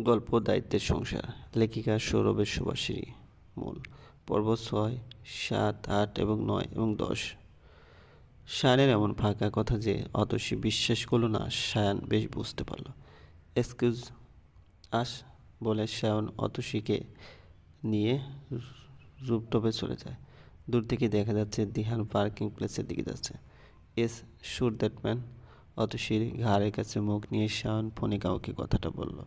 গল্প দায়িত্বের সংসার। লেখিকা সৌরভের সুভাষিনী। মূল। পর্ব ছয়, সাত, আট এবং নয় এবং দশ। সায়ানের এমন ফাঁকা কথা যে অতসী বিশ্বাস করল না সায়ান বেশ বুঝতে পারল। এক্সকিউজ আস, বলে সায়ন অতসীকে নিয়ে রূপটপে চলে যায়। দূর থেকে দেখা যাচ্ছে দিহান পার্কিং প্লেসের দিকে যাচ্ছে। Assure that man. অতসীর ঘাড়ের কাছে মুখ নিয়ে শাওন ফোনে কাউকে কথাটা বলল।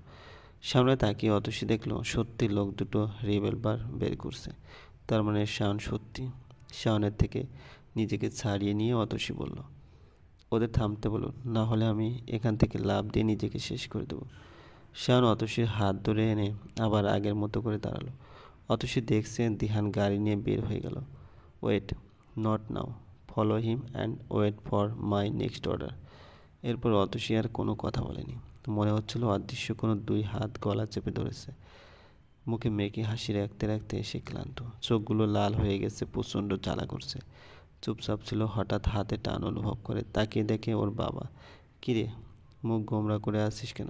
সামনে তাকিয়ে অতসী দেখল, সত্যি লোক দুটো রিভলভার বের করছে। তার মানে শাওন সত্যি। শাওনের থেকে নিজেকে ছাড়িয়ে নিয়ে অতসী বলল, ওদের থামতে বলুন, না হলে আমি এখান থেকে লাভ দিয়ে নিজেকে শেষ করে দেবো। শাওন অতসীর হাত ধরে এনে আবার আগের মতো করে দাঁড়াল। অতসী দেখছে দিহান গাড়ি নিয়ে বের হয়ে গেল। Wait, not now, follow him and wait for my next order. এরপর অতসী আর কোনো কথা বলেনি। মনে হচ্ছিল অদৃশ্য কোনো দুই হাত গলা চেপে ধরেছে। মুখে মেকি হাসি রাখতে রাখতে এসে ক্লান্ত। চোখগুলো লাল হয়ে গেছে, প্রচণ্ড জ্বালা করছে। চুপচাপ ছিল, হঠাৎ হাতে টান অনুভব করে। তাকিয়ে দেখে ওর বাবা কিরে মুখ গোমরা করে আসিস কেন?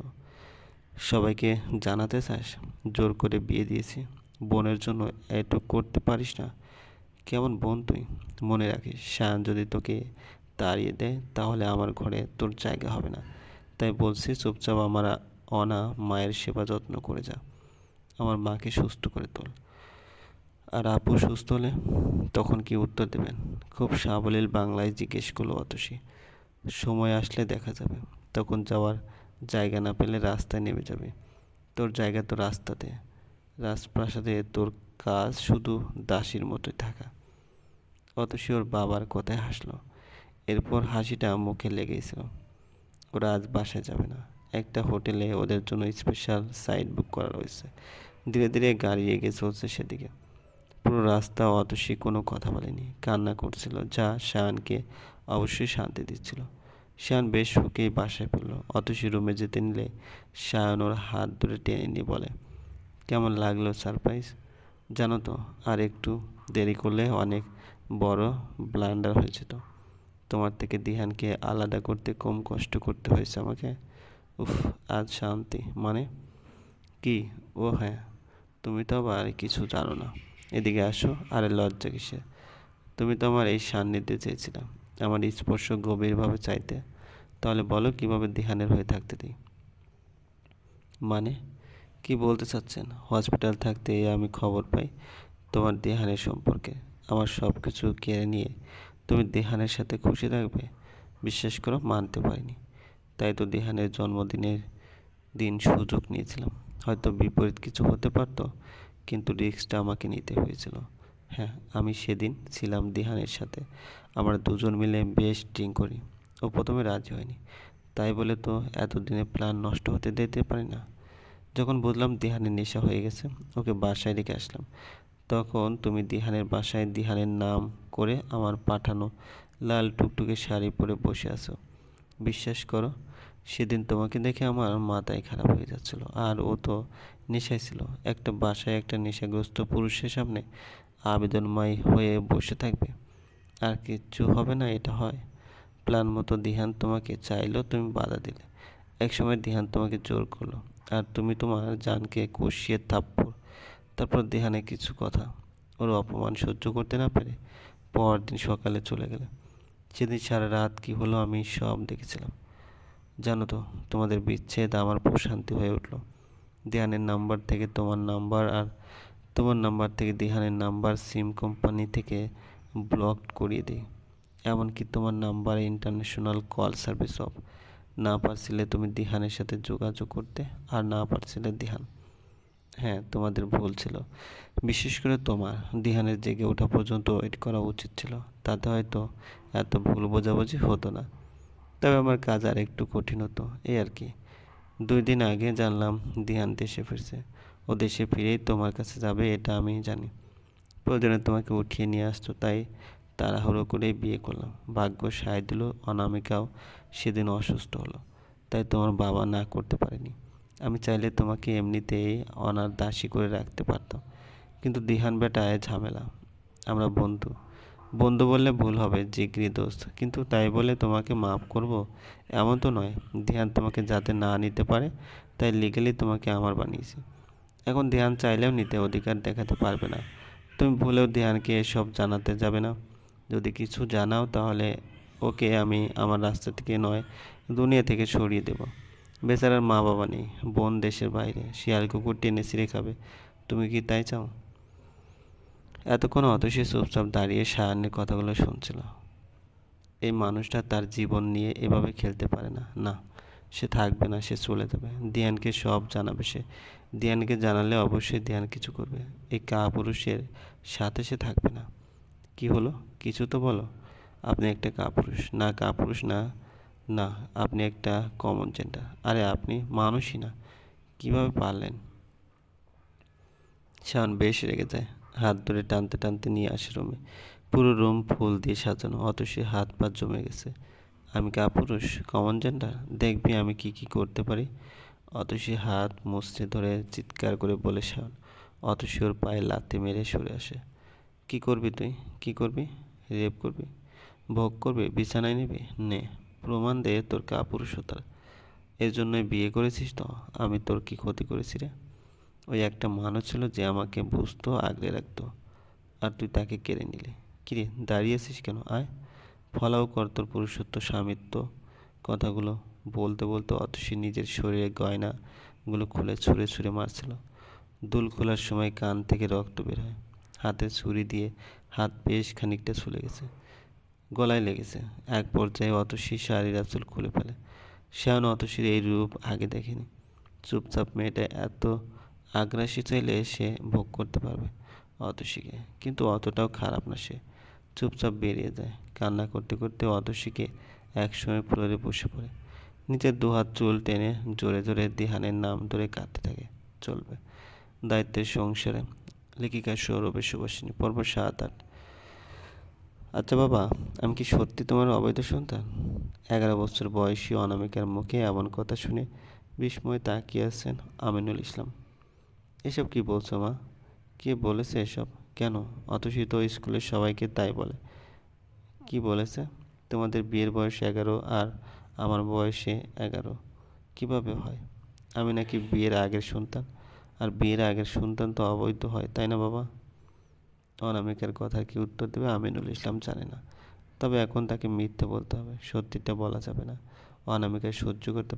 সবাইকে জানাতে চাস? জোর করে বিয়ে দিয়েছি। বোনের জন্য এটুক করতে পারিস না? কেমন বোন তুই? মনে রাখিস শান যদি তোকে তাড়িয়ে দেয়, তাহলে আমার ঘরে তোর জায়গা হবে না। তাই বলছি, চুপচাপ আমার অনা মায়ের সেবা যত্ন করে যা। আমার মাকে সুস্থ করে তোল। আর আপু সুস্থ হলে তখন কি উত্তর দেবেন? খুব সাবলীল বাংলায় জিজ্ঞেস করল অতসী। সময় আসলে দেখা যাবে। তখন যাওয়ার জায়গা না পেলে রাস্তায় নেমে যাবে। তোর জায়গা তো রাস্তাতে। রাজপ্রাসাদে তোর কাজ শুধু দাসীর মতোই থাকা। অতসী ওর বাবার কথায় হাসলো। এরপর হাসিটা মুখে লেগেছিল ওরা আজ বাসায় যাবে না। একটা হোটেলে ওদের জন্য স্পেশাল সাইড বুক করা রয়েছে। ধীরে ধীরে গাড়ি এগিয়ে চলছে সেদিকে। পুরো রাস্তা অত অতসী কোনো কথা বলেনি। কান্না করছিল, যা শায়ানকে অবশ্যই শান্তি দিচ্ছিল। শায়ান বেশ সুখেই বাসায় পড়ল অতসী রুমে যেতে নিলে শায়ান ওর হাত ধরে টেনে নিয়ে বলে, কেমন লাগল সারপ্রাইজ জানো তো, আর একটু দেরি করলে অনেক বড় ব্লান্ডার হয়েছে তো তোমার থেকে দিহানকে আলাদা করতে কম কষ্ট করতে হয়েছে আমাকে। উফ, আজ শান্তি। মানে? কি? ও হ্যাঁ তুমি তো আবার কিছু জানো না। এদিকে আসো, আরে লজ্জা কিসে তুমি তো আমার এই সান্নিধ্যে চেয়েছিলাম আমার স্পর্শ গভীরভাবে চাইতে। তাহলে বলো, কীভাবে দিহানের হয়ে থাকতে দিই? মানে? কি বলতে চাচ্ছেন? হসপিটাল থাকতে আমি খবর পাই তোমার দেহানের সম্পর্কে। আমার সব কিছু কেড়ে নিয়ে তুমি দেহানের সাথে খুশি থাকবে, বিশ্বাস করো মানতে পারিনি। তাই তো দেহানের জন্মদিনের দিন সুযোগ নিয়েছিলাম। হয়তো বিপরীত কিছু হতে পারতো, কিন্তু রিস্কটা আমাকে নিতে হয়েছিল। হ্যাঁ আমি সেদিন ছিলাম দিহানের সাথে। আমরা দুজন মিলে বেশ ড্রিঙ্ক করি। ও প্রথমে রাজি হয়নি। তাই বলে তো এতদিনে প্ল্যান নষ্ট হতে দিতে পারি না। যখন বুঝলাম দিহানের নেশা হয়ে গেছে, ওকে বাসায় রেখে আসলাম। তখন তুমি দিহানের বাসায় দিহানের নাম করে আমার পাঠানো লাল টুকটুকে শাড়ি পরে বসে আছো। বিশ্বাস করো, সেদিন তোমাকে দেখে আমার মাথায় খারাপ হয়ে যাচ্ছিল। আর ও তো নেশায় ছিল। একটা বাসায় একটা নেশাগ্রস্ত পুরুষের সামনে আবেদনময় হয়ে বসে থাকবে। আর কিচ্ছু হবে না, এটা হয়। প্ল্যান মতো দিহান তোমাকে চাইলেও তুমি বাধা দিলে। একসময় দিহান তোমাকে জোর করল। আর তুমি তোমার জানকে কষিয়ে থাপ্পড় তারপর দেহানে কিছু কথা। ওর অপমান সহ্য করতে না পেরে পরদিন সকালে চলে গেলে। সেদিন সারা রাত কি হলো আমি সব দেখেছিলাম। জানো তো, তোমাদের বিচ্ছেদ আমার প্রশান্তি হয়ে উঠল। দেহানের নাম্বার থেকে তোমার নাম্বার আর তোমার নাম্বার থেকে দেহানের নাম্বার সিম কোম্পানি থেকে ব্লক করিয়ে দিই। এমনকি তোমার নাম্বারে ইন্টারন্যাশনাল কল সার্ভিস অফ। না পারছিলে তুমি দিহানের সাথে যোগাযোগ করতে আর না পারছিলে দিহান। হ্যাঁ তোমাদের ভুল ছিল। বিশেষ করে তোমার। দিহানের জেগে ওঠা পর্যন্ত ওয়েট করা উচিত ছিল। তাতে হয়তো এত ভুল বোঝাবুঝি হতো না। তবে আমার কাজ আর একটু কঠিন হতো, এই আর কি। দুই দিন আগে জানলাম দিহান দেশে ফিরছে। ও দেশে ফিরেই তোমার কাছে যাবে, এটা আমি জানি। প্রয়োজনে তোমাকে উঠিয়ে নিয়ে আসতো, তাই তাড়াহুড়ো করেই বিয়ে করলাম। ভাগ্য সায় দিল, অনামিকাও সেদিন অসুস্থ হলো। তাই তোমার বাবা না করতে পারেনি। আমি চাইলে তোমাকে এমনিতেই অনার দাসী করে রাখতে পারতাম। কিন্তু দিহান বেটায় ঝামেলা। আমরা বন্ধু। বন্ধু বললে ভুল হবে, জিগরি দোস্ত। কিন্তু তাই বলে তোমাকে মাফ করব? এমন তো নয়। ধ্যান তোমাকে যাতে না নিতে পারে, তাই লিগালি তোমাকে আমার বানিয়েছি। এখন ধ্যান চাইলেও নিতে অধিকার দেখাতে পারবে না। তুমি ভুলেও ধ্যানকে এসব জানাতে যাবে না। যদি কিছু জানাও তাহলে ওকে আমি আমার রাস্তা থেকে নয়, দুনিয়া থেকে সরিয়ে দেব। বেচারার মা বাবা নেই, বোন দেশের বাইরে, শিয়াল কুকুর টেনে ছিঁড়ে খাবে। তুমি কি তাই চাও? এতক্ষণ অতসী চুপচাপ দাঁড়িয়ে সায়ানের কথাগুলো শুনছিল। এই মানুষটা তার জীবন নিয়ে এভাবে খেলতে পারে না। না, সে থাকবে না, সে চলে যাবে। দিয়ানকে সব জানাবে সে। দিয়ানকে জানালে অবশ্যই দিয়ান কিছু করবে। এই কাপুরুষের সাথে সে থাকবে না। কি হলো? কিছু তো বলো। আপনি একটা কাপুরুষ। না কাপুরুষ না না, আপনি একটা কমন জেন্ডার আরে, আপনি মানুষই না। কীভাবে পারলেন? শাওন বেশ রেগে যায়। হাত ধরে টানতে টানতে নিয়ে আসে রুমে। পুরো রুম ফুল দিয়ে সাজানো অত সে হাত পা জমে গেছে। আমি কাপুরুষ কমন জেন্ডার দেখবি আমি কি কি করতে পারি। অত সে হাত মুছড়ে ধরে চিৎকার করে বলে শাওন অত সে ওর পায়ে লাথি মেরে সরে আসে। কি করবি তুই? কি করবি? রেপ করবি? ভোগ করবি? বিছানায় নিবি? নে। প্রমাণ দে তোর কাপুরুষতার এর জন্যই বিয়ে করেছিস তো? আমি তোর কি ক্ষতি করেছি রে? ওই একটা মানুষ ছিল যে আমাকে বুঝতো, আগলে রাখতো। আর তুই তাকে কেড়ে নিলি। কিরে দাঁড়িয়েছিস কেন? আয়। ফলাও কর তোর পুরুষত্ব স্বামিত্ব। কথাগুলো বলতে বলতে অতসী নিজের শরীরে গয়নাগুলো খুলে ছুঁড়ে ছুঁড়ে মারছিল। দুল খোলার সময় কান থেকে রক্ত বের হয়। হাতে ছুরি দিয়ে হাত বেশ খানিকটা ছুলে গেছে। গলায় লেগেছে। এক পর্যায়ে অতসী শাড়ির আঁচল খুলে ফেলে। শ্যান অতসীর এই রূপ আগে দেখেনি। চুপচাপ মেয়েটা এত আগ্রাসী চাইলে সে ভোগ করতে পারবে অতসীকে, কিন্তু অতটাও খারাপ না সে। চুপচাপ বেরিয়ে যায়। কান্না করতে করতে অতসীকে একসময় ফ্লোরে বসে পড়ে। নিজের দুহাত চুল টেনে জোরে জোরে দিহানের নাম ধরে কাঁদতে থাকে। চলবে। দায়িত্বের সংসারে লেখিকা সৌরভের সুবাসিনী পর্ব সাত আট। আচ্ছা বাবা, আমি কি সত্যি তোমার অবৈধ সন্তান? এগারো বছর বয়সী অনামিকার মুখে এমন কথা শুনে বিস্ময়ে তাকিয়ে আছেন আমিনুল ইসলাম। এসব কি বলছো মা? কে বলেছে এসব? কেন? অতসী তো স্কুলের সবাইকে তাই বলে। কি বলেছে? তোমাদের বিয়ের বয়স এগারো আর আমার বয়সে এগারো। কীভাবে হয়? আমি নাকি বিয়ের আগের সন্তান? আর বিয়ের আগের সন্তান তো অবৈধ হয়, তাই না বাবা? অনামিকার কথার কি উত্তর দেবে? আমিনুল ইসলাম জানে না। তবে এখন তাকে মিথ্যে বলতে হবে, সত্যিটা বলা যাবে না। অনামিকায় সহ্য করতে